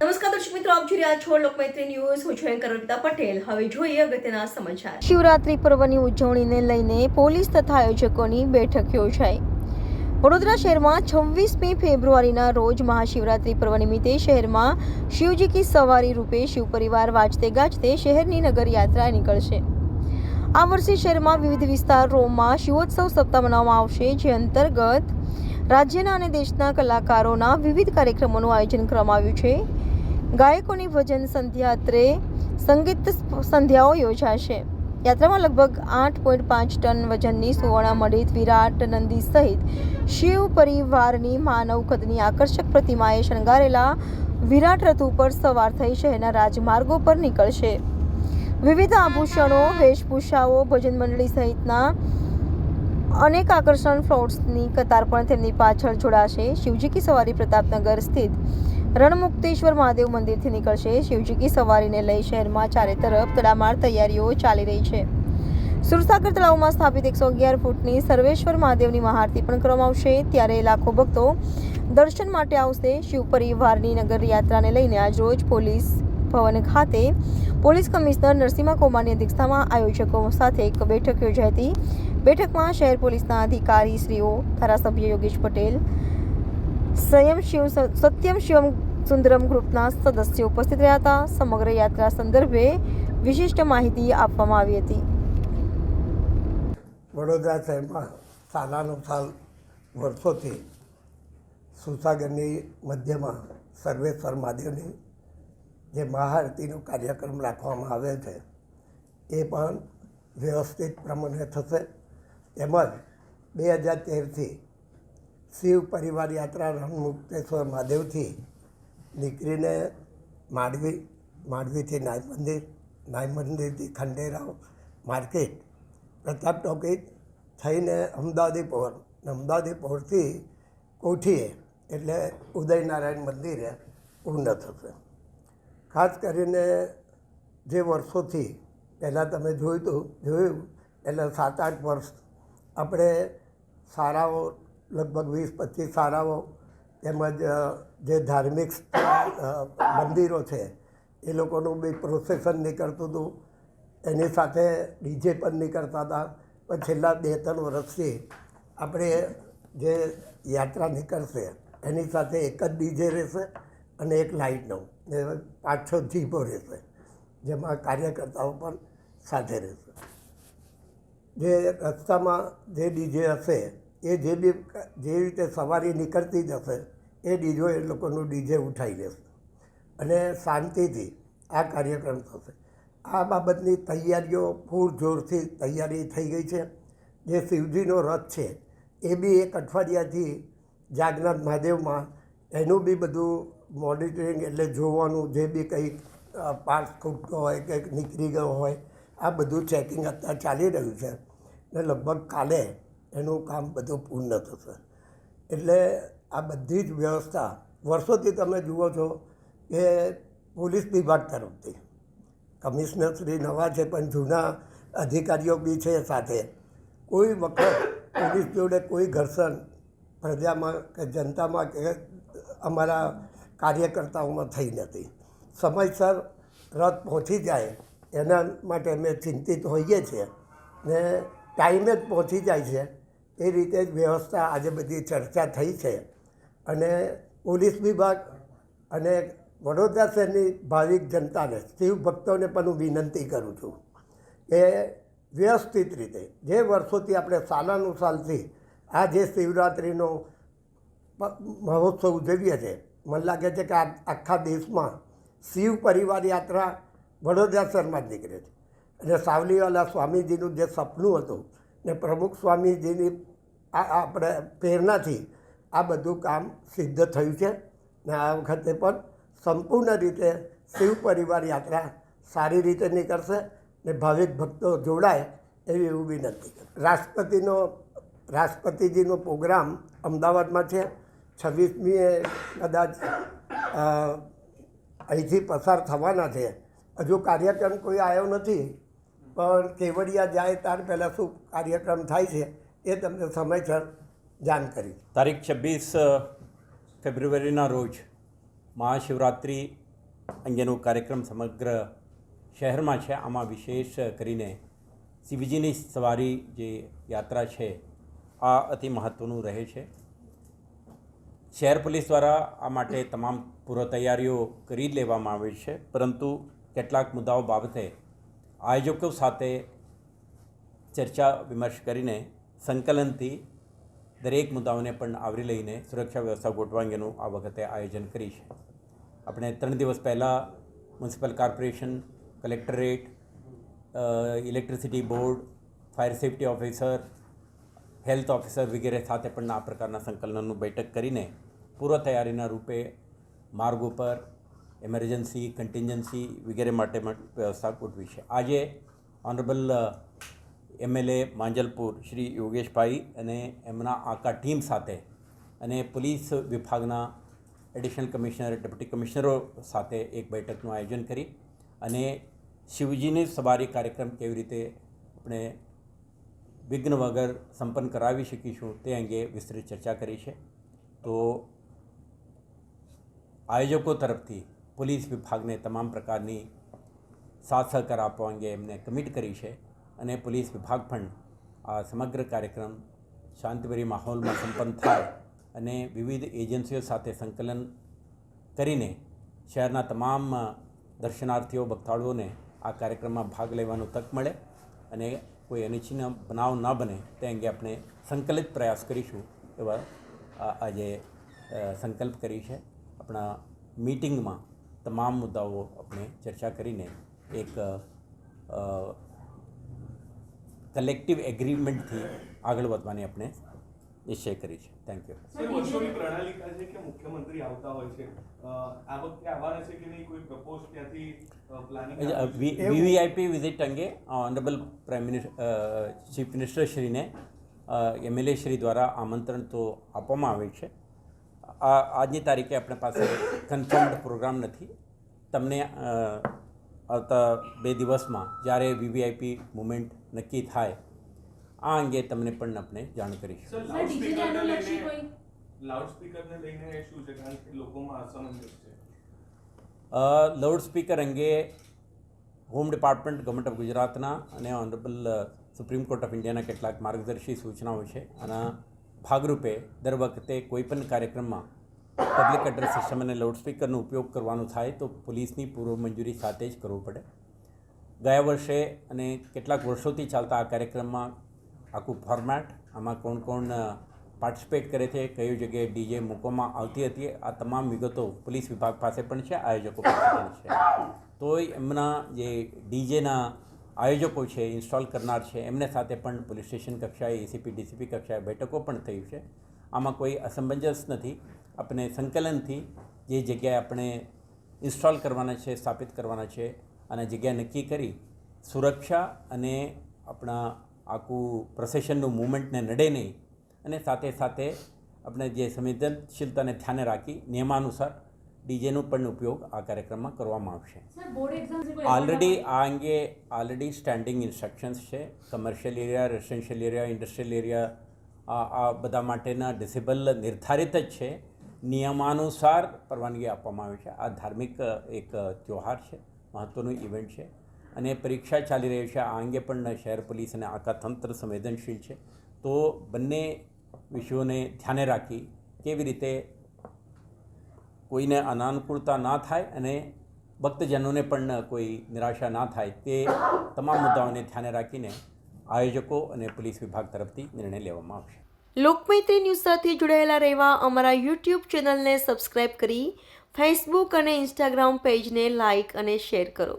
નમસ્કાર દર્શક મિત્રો રહ્યા છો લોકમૈત્રી ન્યૂઝ. હું છું પટેલ. હવે જોઈએ શિવરાત્રી પર્વની ઉજવણીને લઈને પોલીસ તથા આયોજકોની બેઠક યોજાઈ વડોદરા શહેરમાં છવ્વીસમી ફેબ્રુઆરીના રોજ મહાશિવરાત્રી પર્વ નિમિત્તે શહેરમાં શિવજી કી સવારી રૂપે શિવ પરિવાર વાજતે ગાજતે શહેરની નગર યાત્રા નીકળશે. આ વર્ષે શહેરમાં વિવિધ વિસ્તારોમાં શિવોત્સવ સપ્તાહ મનાવવામાં આવશે, જે અંતર્ગત રાજ્યના અને દેશના કલાકારોના વિવિધ કાર્યક્રમોનું આયોજન કરવામાં આવ્યું છે. ગાયકોની ભજન સંધ્યાત્રે સંગીત સંધ્યાઓ યોજાશે. યાત્રામાં લગભગ આઠ પોઈન્ટ પાંચ ટન વજનની સુવર્ણ મડિત વિરાટ નંદી સહિત શિવ પરિવારની માનવ કદની આકર્ષક પ્રતિમાએ શણગારેલા વિરાટ રથ ઉપર સવાર થઈ શહેરના રાજમાર્ગો પર નીકળશે. વિવિધ આભૂષણો, વેશભૂષાઓ ભજન મંડળી સહિતના અનેક આકર્ષણ ફ્લોટ્સની કતાર પણ તેમની પાછળ જોડાશે. શિવજી કી સવારી પ્રતાપનગર સ્થિત રણમુક્તેશ્વર મહાદેવ મંદિરથી નીકળશે. શિવજી કી સવારીને લઈ શહેરમાં ચારે તરફ તડામાર તૈયારીઓ ચાલી રહી છે. સુરસાગર તળાવમાં સ્થાપિત એકસો અગિયાર ફૂટની સર્વેશ્વર મહાદેવની મહાઆરતી પણ કરવામાં આવશે. ત્યારે લાખો ભક્તો દર્શન માટે આવશે. શિવ પરિવારની નગર યાત્રાને લઈને આજરોજ પોલીસ ભવન ખાતે પોલીસ કમિશનર નરસિંહા કોમાની અધ્યક્ષતામાં આયોજકો સાથે એક બેઠક યોજાઈ હતી. બેઠકમાં શહેર પોલીસના અધિકારી શ્રીઓ, ધારાસભ્ય યોગેશ પટેલ, સંયમ શિવ સત્યમ શિવમ સુંદરમ ગ્રુપના સદસ્યો ઉપસ્થિત રહ્યા હતા. સમગ્ર યાત્રા સંદર્ભે વિશિષ્ટ માહિતી આપવામાં આવી હતી. વડોદરા શહેરમાં સાલાનો સાલ વર્ષોથી સુસાગરની મધ્યમાં સર્વેશ્વર મહાદેવની જે મહાઆરતીનો કાર્યક્રમ રાખવામાં આવે છે, એ પણ વ્યવસ્થિત પ્રમાણે થશે. તેમજ બે હજાર તેરથી શિવ પરિવાર યાત્રા રણમુક્તેશ્વર મહાદેવથી નીકળીને માંડવી, માંડવીથી નાય મંદિર નાય મંદિરથી ખંડેરાવ માર્કેટ, પ્રતાપ ટોકી થઈને અમદાવાદી પહોર અમદાવાદી પહોરથી કોઠીએ એટલે ઉદયનારાયણ મંદિરે પૂર્ણ થશે. ખાસ કરીને જે વર્ષોથી પહેલાં તમે જોયું હતું જોયું એટલે સાત આઠ વર્ષ આપણે શાળાઓ, લગભગ વીસ પચીસ શાળાઓ તેમજ જે ધાર્મિક મંદિરો છે, એ લોકોનું બી પ્રોસેસન નીકળતું હતું. એની સાથે ડીજે પણ નીકળતા હતા. પણ છેલ્લા બે ત્રણ વર્ષથી આપણે જે યાત્રા નીકળશે, એની સાથે એક જ ડીજે રહેશે. અને એક લાઇટનો ને પાંચ છ જીપો રહેશે, જેમાં કાર્યકર્તાઓ પણ સાથે રહેશે. જે રસ્તામાં જે ડીજે હશે, એ જે બી જે રીતે સવારી નીકળતી જ હશે, એ ડીજો એ લોકોનું ડીજે ઉઠાવી લેશે. અને શાંતિથી આ કાર્યક્રમ થશે. આ બાબતની તૈયારીઓ પૂરજોરથી તૈયારી થઈ ગઈ છે. જે શિવજીનો રથ છે, એ બી એક અઠવાડિયાથી જાગનાથ મહાદેવમાં, એનું બી બધું મોનિટરિંગ એટલે જોવાનું જે બી કંઈક પાર્ટ ખૂટતો હોય કે નીકળી ગયો હોય, આ બધું ચેકિંગ અત્યારે ચાલી રહ્યું છે. ને લગભગ કાલે એનું કામ બધું પૂર્ણ થશે. એટલે આ બધી જ વ્યવસ્થા વર્ષોથી તમે જુઓ છો કે પોલીસ વિભાગ તરફથી. કમિશનર શ્રી નવા છે, પણ જૂના અધિકારીઓ બી છે સાથે. કોઈ વખત પોલીસ જોડે કોઈ ઘર્ષણ પ્રજામાં કે જનતામાં કે અમારા કાર્યકર્તાઓમાં થઈ નથી. સમયસર રથ પહોંચી જાય એના માટે અમે ચિંતિત હોઈએ છીએ ને ટાઈમે જ પહોંચી જાય છે એ રીતે જ વ્યવસ્થા આજે બધી ચર્ચા થઈ છે. અને પોલીસ વિભાગ અને વડોદરા શહેરની ભાવિક જનતાને, શિવ ભક્તોને પણ હું વિનંતી કરું છું કે વ્યવસ્થિત રીતે, જે વર્ષોથી આપણે સાલાનું સાલથી આ જે શિવરાત્રિનો મહોત્સવ ઉજવીએ છીએ મને લાગે છે કે આખા દેશમાં શિવ પરિવાર યાત્રા વડોદરા શહેરમાં જ નીકળે છે. અને સાવલીવાલા સ્વામીજીનું જે સપનું હતું ને પ્રમુખ સ્વામીજીની આપણે પ્રેરણાથી આ બધું કામ સિદ્ધ થયું છે ને આ વખતે પણ સંપૂર્ણ રીતે શિવ પરિવાર યાત્રા સારી રીતે નીકળશે ને ભાવિક ભક્તો જોડાય એવી એવું વિનંતી રાષ્ટ્રપતિનો રાષ્ટ્રપતિજીનો પ્રોગ્રામ અમદાવાદમાં છે. છવ્વીસમીએ કદાચ અહીંથી પસાર થવાના છે. હજુ કાર્યક્રમ કોઈ આવ્યો નથી, પણ કેવડિયા જાય ત્યાર પહેલાં શું કાર્યક્રમ થાય છે એ તમને સમયસર જાણ કરી. તારીખ છવ્વીસ ફેબ્રુઆરીના રોજ મહાશિવરાત્રિ અંગેનો કાર્યક્રમ સમગ્ર શહેરમાં છે. આમાં વિશેષ કરીને શિવજીની સવારી જે યાત્રા છે, આ અતિ મહત્ત્વનું રહે છે. શહેર પોલીસ દ્વારા આ માટે તમામ પૂર્વ તૈયારીઓ કરી લેવામાં આવી છે. પરંતુ કેટલાક મુદ્દાઓ બાબતે આયોજકો સાથે ચર્ચા, વિમર્શ કરીને સંકલનથી દરેક મુદ્દાઓને પણ આવરી લઈને સુરક્ષા વ્યવસ્થા ગોઠવા અંગેનું આ વખતે આયોજન કરી છે. આપણે ત્રણ દિવસ પહેલાં municipal corporation, collectorate electricity board, fire safety officer, health officer વગેરે સાથે પણ આ પ્રકારના સંકલનનું બેઠક કરીને પૂર્વ તૈયારીના રૂપે માર્ગ ઉપર એમરજન્સી કન્ટિન્જન્સી વગેરે માટે વ્યવસ્થા ગોઠવી છે. આજે ઓનરેબલ એમએલએ માંજલપુર શ્રી યોગેશભાઈ અને એમના આખા ટીમ સાથે અને પોલીસ વિભાગના એડિશનલ કમિશનર, ડેપ્યુટી કમિશનરો સાથે એક બેઠકનું આયોજન કરી અને શિવજીની સવારી કાર્યક્રમ કેવી રીતે આપણે વિઘ્ન વગર સંપન્ન કરાવી શકીશું તે અંગે વિસ્તૃત ચર્ચા કરી છે. તો આયોજકો તરફથી પોલીસ વિભાગને તમામ પ્રકારની સાથ સહકાર આપવા અંગે એમને કમિટ કરી છે અને પોલીસ વિભાગ પણ આ સમગ્ર કાર્યક્રમ શાંતિભરી માહોલમાં સંપન્ન થાય અને વિવિધ એજન્સીઓ સાથે સંકલન કરીને શહેરના તમામ દર્શનાર્થીઓ, ભક્તાળુઓને આ કાર્યક્રમમાં ભાગ લેવાનો તક મળે અને કોઈ અનિચ્છનીય બનાવ ન બને તે અંગે આપણે સંકલિત પ્રયાસ કરીશું એવા આજે સંકલ્પ કરી છે. આપણા મીટિંગમાં તમામ મુદ્દાઓ આપણે ચર્ચા કરીને એક કલેક્ટિવ એગ્રીમેન્ટથી આગળ વધવાની આપણે નિશ્ચય કરી છે. થેન્ક યુ સર વર્ષોની પ્રણાલિકા છે કે મુખ્યમંત્રી આવતા હોય છે. આ વખતે આવવાના છે કે નહીં? કોઈ પ્રપોઝ ત્યાંથી પ્લાનિંગ વીવીઆઈપી વિઝિટ અંગે honourable prime minister chief minister શ્રીને એમએલએ શ્રી દ્વારા આમંત્રણ તો આપવામાં આવે છે. આ આજની તારીખે આપણી પાસે કન્ફર્મડ પ્રોગ્રામ નથી. તમને આવતા બે દિવસમાં જ્યારે વીવીઆઈપી મુમેન્ટ નક્કી થાય આ અંગે તમને પણ આપણે જાણ કરીશું. લાઉડસ્પીકરને લઈને શું છે કારણ કે લોકોમાં અસમંજસ છે. લાઉડ સ્પીકર અંગે હોમ ડિપાર્ટમેન્ટ ગવર્મેન્ટ ઓફ ગુજરાતના અને ઓનરેબલ સુપ્રીમ કોર્ટ ઓફ ઇન્ડિયાના કેટલાક માર્ગદર્શી સૂચનાઓ છે. આના ભાગરૂપે દર વખતે કોઈપણ કાર્યક્રમમાં પબ્લિક એડ્રેસ સિસ્ટમ અને લાઉડસ્પીકરનો ઉપયોગ કરવાનો થાય તો પોલીસની પૂર્વ મંજૂરી સાથે જ કરવું પડે. ગયા વર્ષે અને કેટલાક વર્ષોથી ચાલતા આ કાર્યક્રમમાં આખું ફોર્મેટ આમાં કોણ કોણ પાર્ટિસિપેટ કરે છે કઈ જગ્યાએ ડીજે મૂકવામાં આવતી હતી, આ તમામ વિગતો પોલીસ વિભાગ પાસે પણ છે, આયોજકો પાસે પણ છે. તોય એમના જે ડીજેના આયોજકો છે, ઇન્સ્ટોલ કરનાર છે, એમને સાથે પણ પોલીસ સ્ટેશન કક્ષાએ, એસીપી, ડીસીપી કક્ષાએ બેઠકો પણ થઈ છે. આમાં કોઈ અસમંજસ નથી. આપણે સંકલનથી જે જગ્યાએ આપણે ઇન્સ્ટોલ કરવાના છે, સ્થાપિત કરવાના છે અને જગ્યા નક્કી કરી, સુરક્ષા અને આપણા આખું પ્રોસેશનનું મૂવમેન્ટને નડે નહીં અને સાથે સાથે આપણે જે સંવેદનશીલતાને ધ્યાને રાખી, નિયમાનુસાર ડીજેનો પણ ઉપયોગ આ કાર્યક્રમમાં કરવામાં આવશે. ઓલરેડી આ અંગે ઓલરેડી સ્ટેન્ડિંગ ઇન્સ્ટ્રક્શન્સ છે. Commercial area residential area industrial area આ આ બધા માટેના ડિસેબલ નિર્ધારિત જ છે. નિયમાનુસાર પરવાનગી આપવામાં આવી છે. આ ધાર્મિક એક ત્યોહાર છે. મહત્ત્વનું ઇવેન્ટ છે. અને પરીક્ષા ચાલી રહી છે. આ અંગે પણ શહેર પોલીસ અને આખા તંત્ર સંવેદનશીલ છે. તો બંને વિષયોને ધ્યાને રાખી કેવી રીતે કોઈને અનાનુકૂળતા ના થાય અને ભક્તજનોને પણ કોઈ નિરાશા ના થાય તે તમામ મુદ્દાઓને ધ્યાને રાખીને આયોજકો અને પોલીસ વિભાગ તરફથી નિર્ણય લેવામાં આવશે. લોકમૈત્રી ન્યૂઝ સાથે જોડાયેલા રહેવા અમારા યુટ્યુબ ચેનલને સબસ્ક્રાઇબ કરી, ફેસબુક અને ઇન્સ્ટાગ્રામ પેજને લાઇક અને શેર કરો.